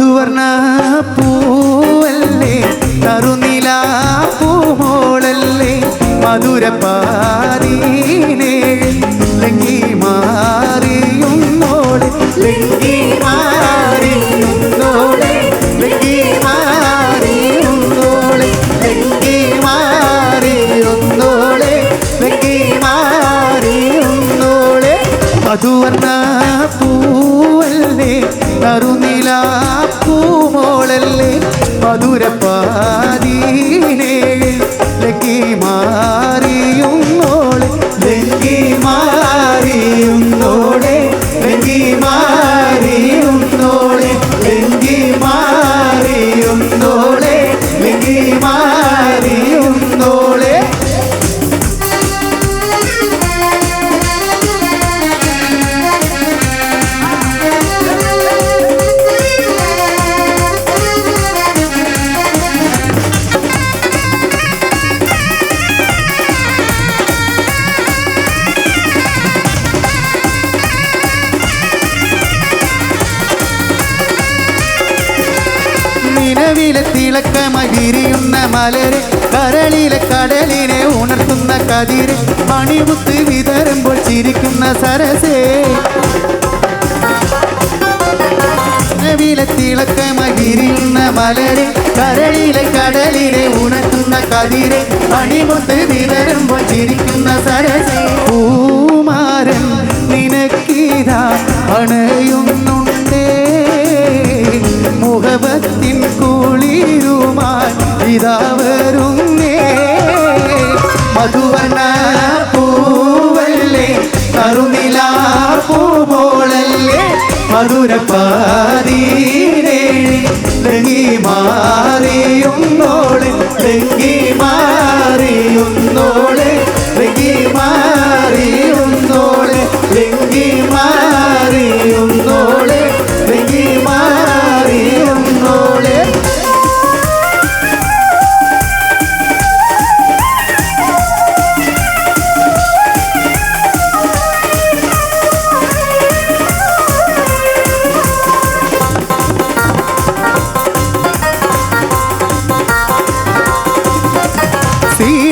മധുവർണ പൂവല്ലേ? തറുനില പൂമോളല്ലേ? മധുരപ്പാരീനേ ലങ്കി ലങ്കി മാറിയുന്നോളെ ലങ്കി ലങ്കി ലങ്കി പൂവല്ലേ? കറുനില പൂമോളല്ലേ നിലവിലെ തിളക്കമായി വിരിയുന്ന മലര് കരളിലെ കടലിനെ ഉണർത്തുന്ന കതിര് മണിമുത്ത് വിതറുമ്പോൾ ചിരിക്കുന്ന സരസേ. നിലവിലെ തിളക്കമായി വിരിയുന്ന മലര് കരളിലെ കടലിനെ ഉണർത്തുന്ന കതിര് മണിമുത്ത് വിതറുമ്പോൾ ചിരിക്കുന്ന സരസേ. മധുരപ്പാതീരേ തെങ്ങി മാറിയുന്നോളെ തെങ്ങി മാറിയുന്നോളെ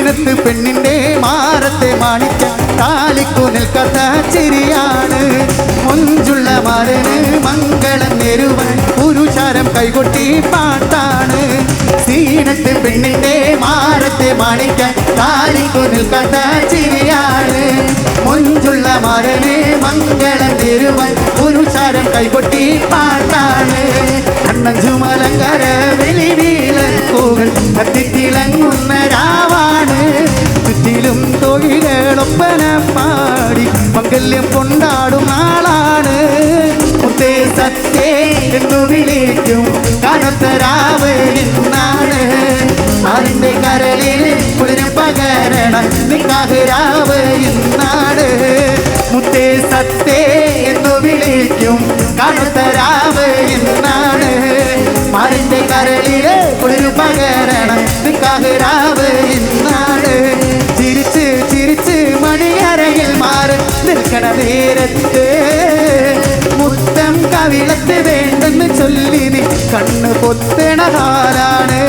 സീനത്ത് പെണ്ണിന്റെ മാറത്തെ മാണിക്ക താലിക്കു നിൽക്കാത്ത ചിരിയാണ്. മുഞ്ചുള്ള മരന് മംഗളം നേരുവൻ പുരുഷാരം കൈകൊട്ടി പാട്ടാണ്. സീനത്ത് പെണ്ണിന്റെ മാറത്തെ മാണിക്ക താലിക്കു നിൽക്കാത്ത ചിരിയാണ്. മുഞ്ചുള്ള മരന് മംഗളം തൊഴിലൊപ്പന പാടി മംഗല്യം കൊണ്ടാടും നാളാണ് മുത്തേ സത്യേ എന്നു വിളിക്കും. കനത്ത രാവ് അതിന്റെ കരളിൽ കുളിരും പകരണം നിക്കാഹ് രാവ് മുത്തേ സത്തേ എന്നു വിളിക്കും. കനത്ത രാവ് എന്നാണ് മാറിന്റെ കരളിൽ കുളിരു പകരണം നിക്കാഹ് രാവ് നിൽക്കണ നേരത്ത് മുത്തം കവിളത്ത് വേണ്ടെന്ന് ചൊല്ലി നീ കണ്ണ് പൊത്തണ കാലാണ്.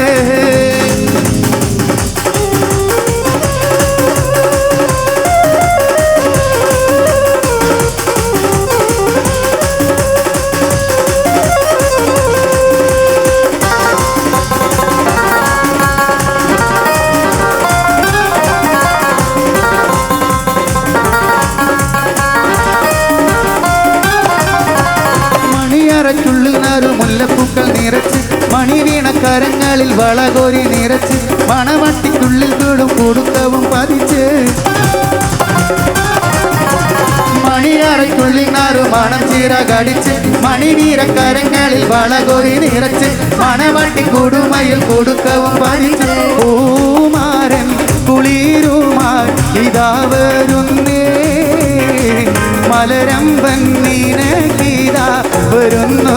മണിയറയ്ക്കുള്ളിൽ മുല്ലപ്പൂക്കൾ നിറച്ച് മണി വീണ കരങ്ങളിൽ വളകോരി നിറച്ച് മണവട്ടിക്കുള്ളിൽ വീടും കൊടുക്കവും പതിച്ച്. മണിയാറയ്ക്കുള്ളിൽ നാരു മണം ചീര കടിച്ച് മണിവീര കരങ്ങളിൽ വളകോരി നിറച്ച് മണവട്ടി കൊടുമയിൽ കൊടുക്കവും പതിച്ച്. ഓമാരൻ കുളിരുമായി ഇതാ വരുന്നേ. മലരമ്പൻ നീനഗീത വരുന്നു